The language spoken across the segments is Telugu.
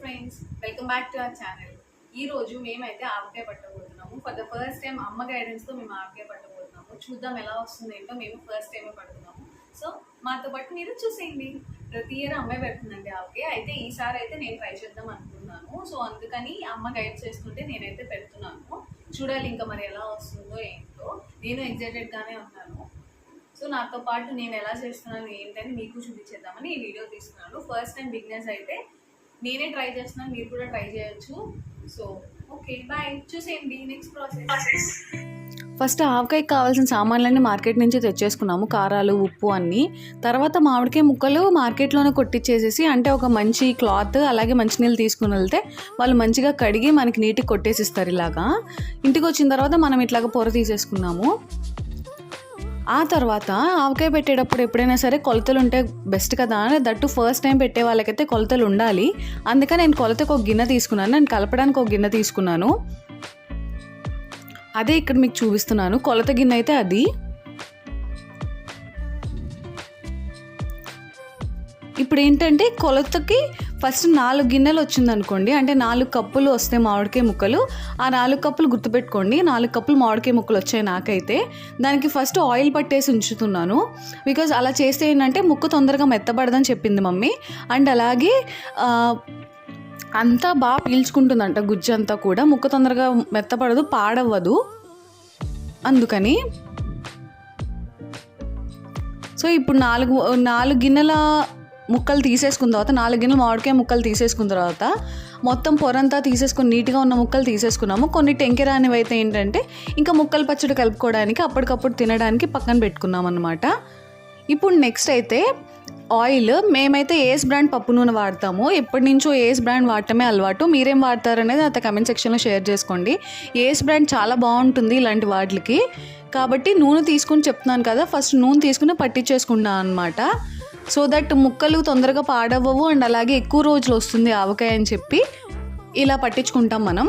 Friends welcome back to our channel ఈ రోజు మేమైతే ఆవకాయ పట్టబోతున్నాము. ఫర్ ద ఫస్ట్ టైం అమ్మ గైడెన్స్తో మేము ఆవకాయ పట్టబోతున్నాము. చూద్దాం ఎలా వస్తుంది ఏంటో మేము ఫస్ట్ టైమే పడుతున్నాము. సో మాతో పాటు మీరు చూసేయండి. ప్రతి ఇయర్ అమ్మాయి పెడుతుందండి ఆవకాయ. అయితే ఈసారి అయితే నేను ట్రై చేద్దాం అనుకున్నాను. సో అందుకని అమ్మ గైడ్ చేస్తుంటే నేనైతే పెడుతున్నాను. చూడాలి ఇంకా మరి ఎలా వస్తుందో ఏంటో. నేను ఎగ్జైటెడ్గానే ఉన్నాను. సో నాతో పాటు నేను ఎలా చేస్తున్నాను ఏంటని మీకు చూపించేద్దామని ఈ వీడియో తీసుకున్నాను ఫస్ట్ టైం బిగ్నెస్ అయితే నేనే ట్రై చేస్తున్నాను మీరు కూడా ట్రై చేయొచ్చు. సో ఓకే బాయ్ చూసేయండి నెక్స్ట్ ప్రాసెస్ ఫస్ట్ ఆవకాయకి కావాల్సిన సామాన్లన్నీ మార్కెట్ నుంచి తెచ్చేసుకున్నాము కారాలు ఉప్పు అన్నీ. తర్వాత మామిడికాయ ముక్కలు మార్కెట్లోనే కొట్టించేసేసి అంటే ఒక మంచి క్లాత్ అలాగే మంచినీళ్ళు తీసుకుని వెళ్తే వాళ్ళు మంచిగా కడిగి మనకి నీట్గా కొట్టేసిస్తారు ఇలాగా. ఇంటికి వచ్చిన తర్వాత మనం ఇట్లాగ పొర తీసేసుకున్నాము. ఆ తర్వాత ఆవకాయ పెట్టేటప్పుడు ఎప్పుడైనా సరే కొలతలు ఉంటే బెస్ట్ కదా దట్టు ఫస్ట్ టైం పెట్టే వాళ్ళకైతే కొలతలు ఉండాలి. అందుకని నేను కొలతకు ఒక గిన్నె తీసుకున్నాను. నేను కలపడానికి ఒక గిన్నె తీసుకున్నాను. అదే ఇక్కడ మీకు చూపిస్తున్నాను. కొలత గిన్నె అయితే అది. ఇప్పుడు ఏంటంటే కొలతకి ఫస్ట్ నాలుగు గిన్నెలు వచ్చిందనుకోండి అంటే నాలుగు కప్పులు వస్తాయి మామిడికాయ ముక్కలు. ఆ నాలుగు కప్పులు గుర్తుపెట్టుకోండి నాలుగు కప్పులు మామిడికాయ ముక్కలు వచ్చాయి నాకైతే. దానికి ఫస్ట్ ఆయిల్ పట్టేసి ఉంచుతున్నాను. బికాజ్ అలా చేస్తే ఏంటంటే ముక్క తొందరగా మెత్తబడదని చెప్పింది మమ్మీ. అండ్ అలాగే అంతా బాగా పీల్చుకుంటుందంట గుజ్జు అంతా కూడా. ముక్క తొందరగా మెత్తపడదు పాడవ్వదు. అందుకని. సో ఇప్పుడు నాలుగు నాలుగు గిన్నెల ముక్కలు తీసేసుకున్న తర్వాత నాలుగు గిన్నెలు మామిడికాయ ముక్కలు తీసేసుకున్న తర్వాత మొత్తం పొరంతా తీసేసుకుని నీట్గా ఉన్న ముక్కలు తీసేసుకున్నాము. కొన్ని టెంకెరానివి అయితే ఏంటంటే ఇంకా ముక్కలు పచ్చడి కలుపుకోవడానికి అప్పటికప్పుడు తినడానికి పక్కన పెట్టుకున్నాం అనమాట ఇప్పుడు నెక్స్ట్ అయితే ఆయిల్. మేమైతే ఏస్ బ్రాండ్ పప్పు నూనె వాడతాము. ఎప్పటి నుంచో ఏస్ బ్రాండ్ వాడటమే అలవాటు. మీరేం వాడతారనేది అయితే కమెంట్ సెక్షన్లో షేర్ చేసుకోండి. ఏస్ బ్రాండ్ చాలా బాగుంటుంది ఇలాంటి వాటికి. కాబట్టి నూనె తీసుకుని చెప్తున్నాను కదా ఫస్ట్ నూనె తీసుకుని పట్టించేసుకున్నాను అనమాట సో దట్ ముక్కలు తొందరగా పాడవ్వవు అండ్ అలాగే ఎక్కువ రోజులు వస్తుంది ఆవకాయ అని చెప్పి ఇలా పట్టించుకుంటాం మనం.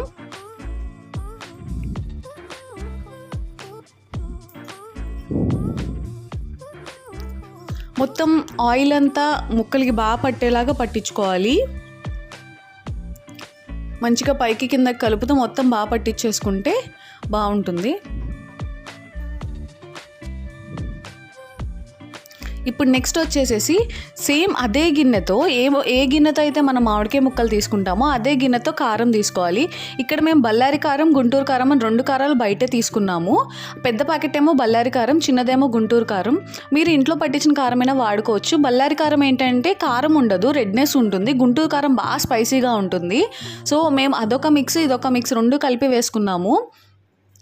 మొత్తం ఆయిల్ అంతా ముక్కలకి బాగా పట్టేలాగా పట్టించుకోవాలి. మంచిగా పైకి కింద కలుపుతూ మొత్తం బాగా పట్టించేసుకుంటే బాగుంటుంది. ఇప్పుడు నెక్స్ట్ వచ్చేసేసి సేమ్ అదే గిన్నెతో ఏ ఏ గిన్నెతో అయితే మనం మామిడికాయ ముక్కలు తీసుకుంటామో అదే గిన్నెతో కారం తీసుకోవాలి. ఇక్కడ మేము బళ్ళారి కారం గుంటూరు కారం అని రెండు కారాలు బయట తీసుకున్నాము. పెద్ద ప్యాకెట్ ఏమో బళ్ళారి కారం చిన్నదేమో గుంటూరు కారం. మీరు ఇంట్లో పట్టించిన కారమైనా వాడుకోవచ్చు. బళ్ళారి కారం ఏంటంటే కారం ఉండదు రెడ్నెస్ ఉంటుంది. గుంటూరు కారం బాగా స్పైసీగా ఉంటుంది. సో మేము అదొక మిక్స్ ఇదొక మిక్స్ రెండు కలిపి వేసుకున్నాము.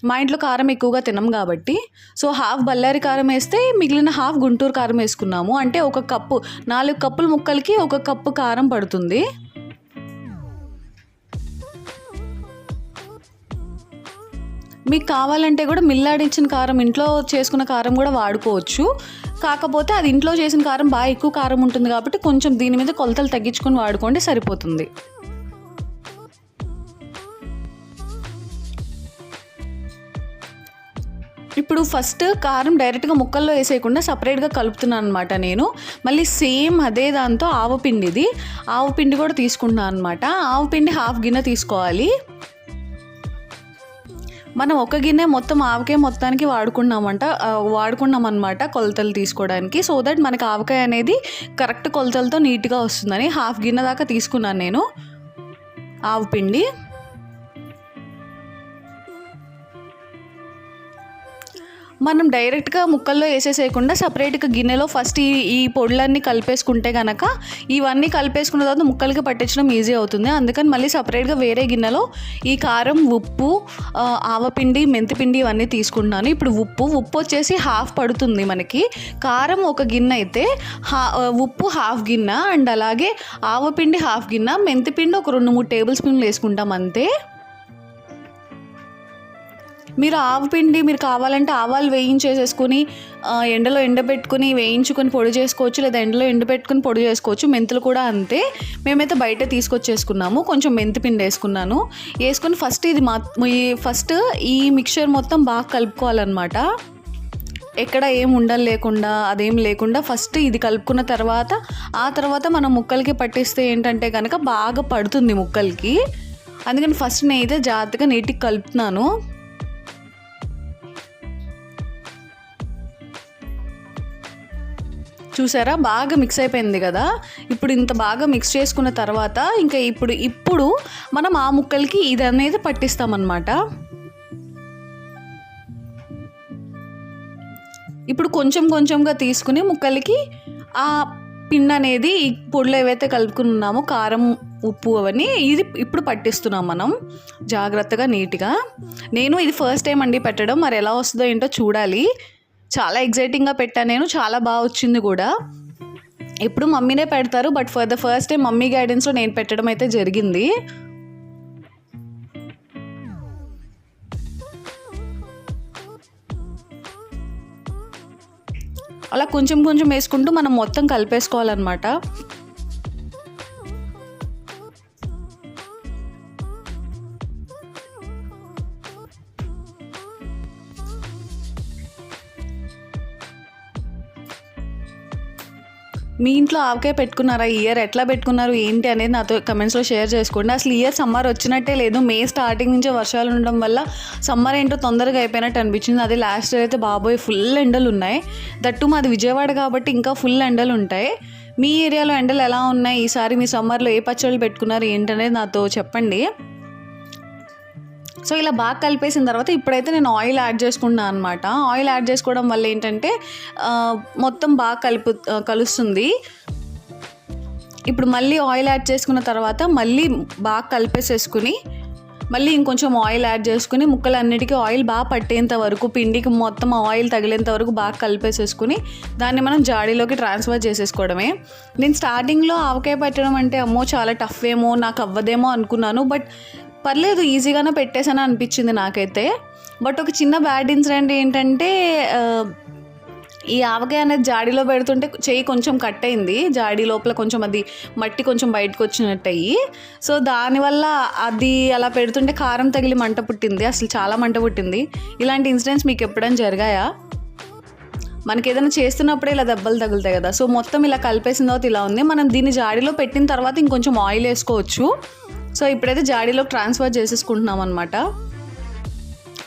మా ఇంట్లో కారం ఎక్కువగా తినం కాబట్టి సో హాఫ్ బళ్ళారి కారం వేస్తే మిగిలిన హాఫ్ గుంటూరు కారం వేసుకున్నాము. అంటే ఒక కప్పు నాలుగు కప్పుల ముక్కలకి ఒక కప్పు కారం పడుతుంది. మీకు కావాలంటే కూడా మిల్లాడించిన కారం ఇంట్లో చేసుకున్న కారం కూడా వాడుకోవచ్చు. కాకపోతే అది ఇంట్లో చేసిన కారం బాగా ఎక్కువ కారం ఉంటుంది కాబట్టి కొంచెం దీని మీద కొలతలు తగ్గించుకొని వాడుకోండి సరిపోతుంది. ఇప్పుడు ఫస్ట్ కారం డైరెక్ట్గా ముక్కల్లో వేసేయకుండా సపరేట్గా కలుపుతున్నాను అనమాట నేను. మళ్ళీ సేమ్ అదే దాంతో ఆవపిండి ఇది ఆవపిండి కూడా తీసుకుంటున్నాను అనమాట ఆవపిండి హాఫ్ గిన్నె తీసుకోవాలి. మనం ఒక గిన్నె మొత్తం ఆవకాయ మొత్తానికి వాడుకున్నామంట వాడుకున్నాం అనమాట కొలతలు తీసుకోవడానికి. సో దట్ మనకి ఆవకాయ అనేది కరెక్ట్ కొలతలతో నీట్గా వస్తుందని హాఫ్ గిన్నె దాకా తీసుకున్నాను నేను. ఆవపిండి మనం డైరెక్ట్గా ముక్కల్లో వేసేసేయకుండా సపరేట్గా గిన్నెలో ఫస్ట్ ఈ ఈ పొడులన్నీ కలిపేసుకుంటే కనుక ఇవన్నీ కలిపేసుకున్న తర్వాత ముక్కలకి పట్టించడం ఈజీ అవుతుంది. అందుకని మళ్ళీ సపరేట్గా వేరే గిన్నెలో ఈ కారం ఉప్పు ఆవపిండి మెంతిపిండి ఇవన్నీ తీసుకుంటున్నాను. ఇప్పుడు ఉప్పు ఉప్పు వచ్చేసి హాఫ్ పడుతుంది మనకి. కారం ఒక గిన్నె అయితే హా ఉప్పు హాఫ్ గిన్నె అండ్ అలాగే ఆవపిండి హాఫ్ గిన్నె మెంతిపిండి ఒక రెండు మూడు టేబుల్ స్పూన్లు వేసుకుంటాం అంతే. మీరు ఆవు పిండి మీరు కావాలంటే ఆవాలు వేయించేసేసుకుని ఎండలో ఎండబెట్టుకుని వేయించుకొని పొడి చేసుకోవచ్చు లేదా ఎండలో ఎండబెట్టుకుని పొడి చేసుకోవచ్చు. మెంతులు కూడా అంతే. మేమైతే బయట తీసుకొచ్చేసుకున్నాము. కొంచెం మెంతి పిండి వేసుకున్నాను. వేసుకొని ఫస్ట్ ఇది మా ఈ ఫస్ట్ ఈ మిక్చర్ మొత్తం బాగా కలుపుకోవాలన్నమాట. ఎక్కడ ఏం ఉండలు లేకుండా అదేం లేకుండా ఫస్ట్ ఇది కలుపుకున్న తర్వాత ఆ తర్వాత మనం ముక్కలకి పట్టిస్తే ఏంటంటే కనుక బాగా పడుతుంది ముక్కలకి. అందుకని ఫస్ట్ నేనైతే జాగ్రత్తగా నీటికి కలుపుతున్నాను. చూసారా? బాగా మిక్స్ అయిపోయింది కదా? ఇప్పుడు ఇంత బాగా మిక్స్ చేసుకున్న తర్వాత ఇంకా ఇప్పుడు ఇప్పుడు మనం ఆ ముక్కలకి ఇది అనేది పట్టిస్తామన్నమాట. ఇప్పుడు కొంచెం కొంచెంగా తీసుకుని ముక్కలకి ఆ పిండి అనేది ఈ పొడులు ఏవైతే కలుపుకున్నామో కారం ఉప్పు అవన్నీ ఇది ఇప్పుడు పట్టిస్తున్నాం మనం జాగ్రత్తగా నీట్గా. నేను ఇది ఫస్ట్ టైం అండి పెట్టడం. మరి ఎలా వస్తుందో ఏంటో చూడాలి. చాలా ఎగ్జైటింగ్గా పెట్టాను నేను. చాలా బాగా వచ్చింది కూడా. ఎప్పుడు మమ్మీనే పెడతారు but for the first time mummy గైడెన్స్లో నేను పెట్టడం అయితే జరిగింది. అలా కొంచెం కొంచెం వేసుకుంటూ మనం మొత్తం కలిపేసుకోవాలన్నమాట. మీ ఇంట్లో ఆవకాయ పెట్టుకున్నారా? ఇయర్ ఎట్లా పెట్టుకున్నారు? ఏంటి అనేది నాతో కమెంట్స్లో షేర్ చేసుకోండి. అసలు ఇయర్ సమ్మర్ వచ్చినట్టే లేదు. మే స్టార్టింగ్ నుంచే వర్షాలు ఉండడం వల్ల సమ్మర్ ఏంటో తొందరగా అయిపోయినట్టు అనిపించింది. అదే లాస్ట్ ఇయర్ అయితే బాబోయ్ ఫుల్ ఎండలు ఉన్నాయి. దట్టు మాది విజయవాడ కాబట్టి ఇంకా ఫుల్ ఎండలు ఉంటాయి. మీ ఏరియాలో ఎండలు ఎలా ఉన్నాయి? ఈసారి మీ సమ్మర్లో ఏ పచ్చళ్ళు పెట్టుకున్నారు? ఏంటనేది నాతో చెప్పండి. సో ఇలా బాగా కలిపేసిన తర్వాత ఇప్పుడైతే నేను ఆయిల్ యాడ్ చేసుకున్నాను అనమాట ఆయిల్ యాడ్ చేసుకోవడం వల్ల ఏంటంటే మొత్తం బాగా కలుపు కలుస్తుంది. ఇప్పుడు మళ్ళీ ఆయిల్ యాడ్ చేసుకున్న తర్వాత మళ్ళీ బాగా కలిపేసేసుకుని మళ్ళీ ఇంకొంచెం ఆయిల్ యాడ్ చేసుకుని ముక్కలన్నిటికీ ఆయిల్ బాగా పట్టేంత వరకు పిండికి మొత్తం ఆయిల్ తగిలేంత వరకు బాగా కలిపేసేసుకుని దాన్ని మనం జాడీలోకి ట్రాన్స్ఫర్ చేసేసుకోవడమే. నేను స్టార్టింగ్లో ఆవకాయ పెట్టడం అంటే అమ్మో చాలా టఫ్ ఏమో నాకు అవ్వదేమో అనుకున్నాను. బట్ పర్లేదు ఈజీగానే పెట్టేసాను అనిపించింది నాకైతే. బట్ ఒక చిన్న బ్యాడ్ ఇన్సిడెంట్ ఏంటంటే ఈ ఆవకాయ అనేది జాడీలో పెడుతుంటే చెయ్యి కొంచెం కట్ అయింది. జాడీ లోపల కొంచెం అది మట్టి కొంచెం బయటకు వచ్చినట్టయి. సో దానివల్ల అది అలా పెడుతుంటే కారం తగిలి మంట పుట్టింది. అసలు చాలా మంట పుట్టింది. ఇలాంటి ఇన్సిడెంట్స్ మీకు ఎప్పుడైనా జరిగాయా? మనకి ఏదైనా చేస్తున్నప్పుడే ఇలా దెబ్బలు తగులుతాయి కదా. సో మొత్తం ఇలా కలిపేసిన తర్వాత ఇలా ఉంది. మనం దీన్ని జాడీలో పెట్టిన తర్వాత ఇంకొంచెం ఆయిల్ వేసుకోవచ్చు. సో ఇప్పుడైతే జాడీలో ట్రాన్స్ఫర్ చేసేసుకుంటున్నాం అనమాట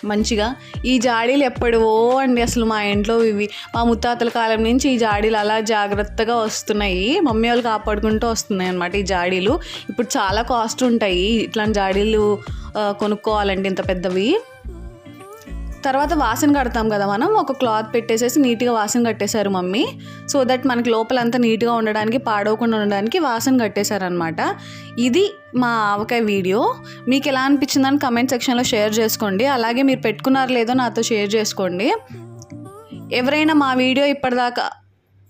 మంచిగా. ఈ జాడీలు ఎప్పుడో అండి అసలు మా ఇంట్లో ఇవి. మా ముత్తాతల కాలం నుంచి ఈ జాడీలు అలా జాగ్రత్తగా వస్తున్నాయి. మమ్మీ వాళ్ళు కాపాడుకుంటూ వస్తున్నాయి అనమాట ఈ జాడీలు. ఇప్పుడు చాలా కాస్ట్ ఉంటాయి. ఇట్లాంటి జాడీలు కొనుక్కోవాలండి కొనుక్కోవాలంటే ఇంత పెద్దవి. తర్వాత వాసన కడతాం కదా మనం. ఒక క్లాత్ పెట్టేసేసి నీట్గా వాసన కట్టేశారు మమ్మీ. సో దట్ మనకి లోపలంతా నీట్గా ఉండడానికి పాడవకుండా ఉండడానికి వాసన కట్టేశారనమాట ఇది మా ఆవకాయ వీడియో. మీకు ఎలా అనిపించిందని కమెంట్ సెక్షన్లో షేర్ చేసుకోండి. అలాగే మీరు పెట్టుకున్నారు లేదో నాతో షేర్ చేసుకోండి. ఎవరైనా మా వీడియో ఇప్పటిదాకా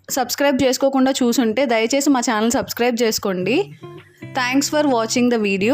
సబ్స్క్రైబ్ చేసుకోకుండా చూసుంటే దయచేసి మా ఛానల్ సబ్స్క్రైబ్ చేసుకోండి. Thanks for watching the video.